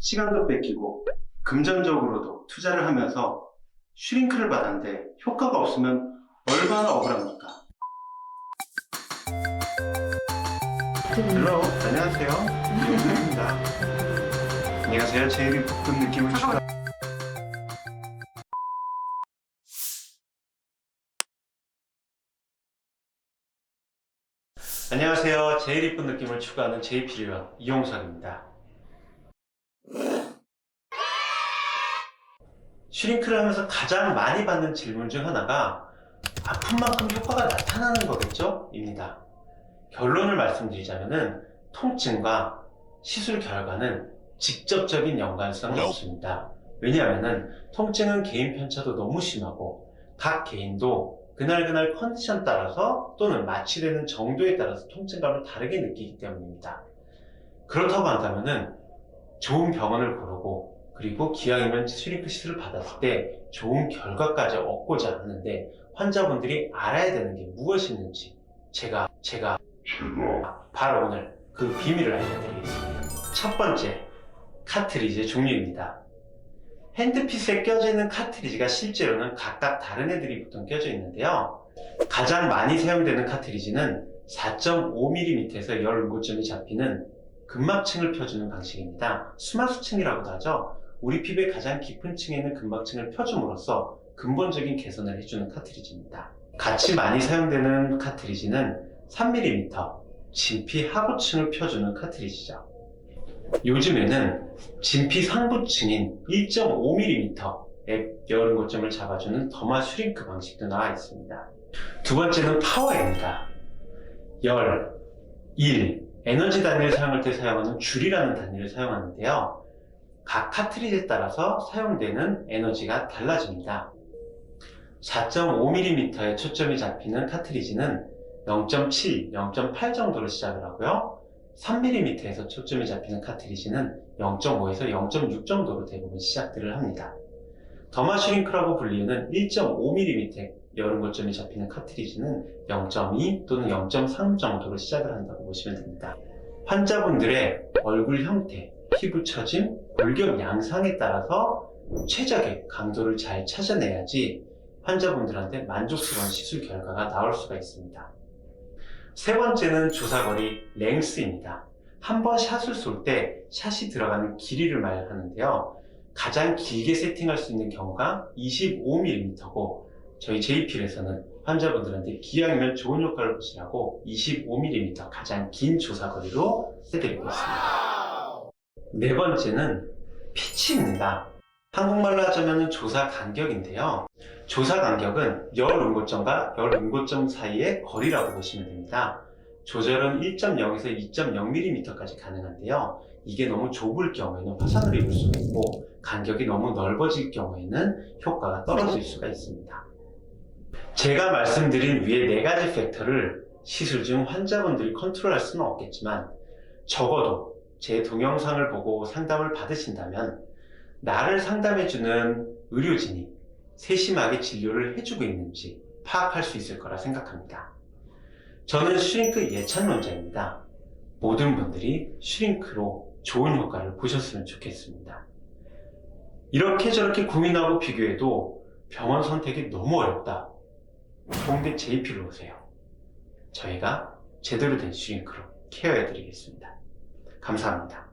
시간도 뺏기고 금전적으로도 투자를 하면서 슈링크를 받았는데 효과가 없으면 얼마나 억울합니까? 헬로 안녕하세요. 유입니다 안녕하세요. 제일 이쁜 느낌을 추가 안녕하세요. 제일 이쁜 느낌을 추구하는 JP리원 이용석입니다 슈링크를 하면서 가장 많이 받는 질문 중 하나가 아픈 만큼 효과가 나타나는 거겠죠? 입니다. 결론을 말씀드리자면은 통증과 시술 결과는 직접적인 연관성은 없습니다. 왜냐하면은 통증은 개인 편차도 너무 심하고 각 개인도 그날그날 컨디션 따라서 또는 마취되는 정도에 따라서 통증감을 다르게 느끼기 때문입니다. 그렇다고 한다면은 좋은 병원을 고르고 그리고 기왕이면 시술을 받았을 때 좋은 결과까지 얻고자 하는데 환자분들이 알아야 되는 게 무엇이 있는지 제가 제가 바로 오늘 그 비밀을 알려드리겠습니다. 첫 번째 카트리지의 종류입니다. 핸드피스에 껴져 있는 카트리지가 실제로는 각각 다른 애들이 보통 껴져 있는데요. 가장 많이 사용되는 카트리지는 4.5mm에서 열 응고점이 잡히는 근막층을 펴주는 방식입니다. 수마수층이라고도 하죠. 우리 피부의 가장 깊은 층에 있는 근막층을 펴줌으로써 근본적인 개선을 해주는 카트리지입니다. 같이 많이 사용되는 카트리지는 3mm, 진피 하부층을 펴주는 카트리지죠. 요즘에는 진피 상부층인 1.5mm의 여름 고점을 잡아주는 더마 슈링크 방식도 나와 있습니다. 두 번째는 파워입니다. 열, 일, 에너지 단위를 사용할 때 사용하는 줄이라는 단위를 사용하는데요. 각 카트리지에 따라서 사용되는 에너지가 달라집니다. 4.5mm의 초점이 잡히는 카트리지는 0.7, 0.8 정도로 시작을 하고요. 3mm에서 초점이 잡히는 카트리지는 0.5에서 0.6 정도로 대부분 시작들을 합니다. 더마 슈링크라고 불리는 1.5mm 여름 고점이 잡히는 카트리지는 0.2 또는 0.3 정도로 시작을 한다고 보시면 됩니다. 환자분들의 얼굴 형태, 피부 처짐, 골격 양상에 따라서 최적의 강도를 잘 찾아내야지 환자분들한테 만족스러운 시술 결과가 나올 수가 있습니다. 세 번째는 조사거리 랭스입니다. 한 번 샷을 쏠 때 샷이 들어가는 길이를 말하는데요. 가장 길게 세팅할 수 있는 경우가 25mm고 저희 JPL에서는 환자분들한테 기왕이면 좋은 효과를 보시라고 25mm 가장 긴 조사거리로 해드리고 있습니다. 네 번째는 피치입니다. 한국말로 하자면 조사 간격인데요. 조사 간격은 열 응고점과 열 응고점 사이의 거리라고 보시면 됩니다. 조절은 1.0에서 2.0mm까지 가능한데요. 이게 너무 좁을 경우에는 화상을 입을 수가 있고 간격이 너무 넓어질 경우에는 효과가 떨어질 수가 있습니다. 제가 말씀드린 위의 네 가지 팩터를 시술 중 환자분들이 컨트롤할 수는 없겠지만 적어도 제 동영상을 보고 상담을 받으신다면 나를 상담해주는 의료진이 세심하게 진료를 해주고 있는지 파악할 수 있을 거라 생각합니다. 저는 슈링크 예찬론자입니다. 모든 분들이 슈링크로 좋은 효과를 보셨으면 좋겠습니다. 이렇게 저렇게 고민하고 비교해도 병원 선택이 너무 어렵다. 홍대 JP로 오세요. 저희가 제대로 된 슈링크로 케어해드리겠습니다. 감사합니다.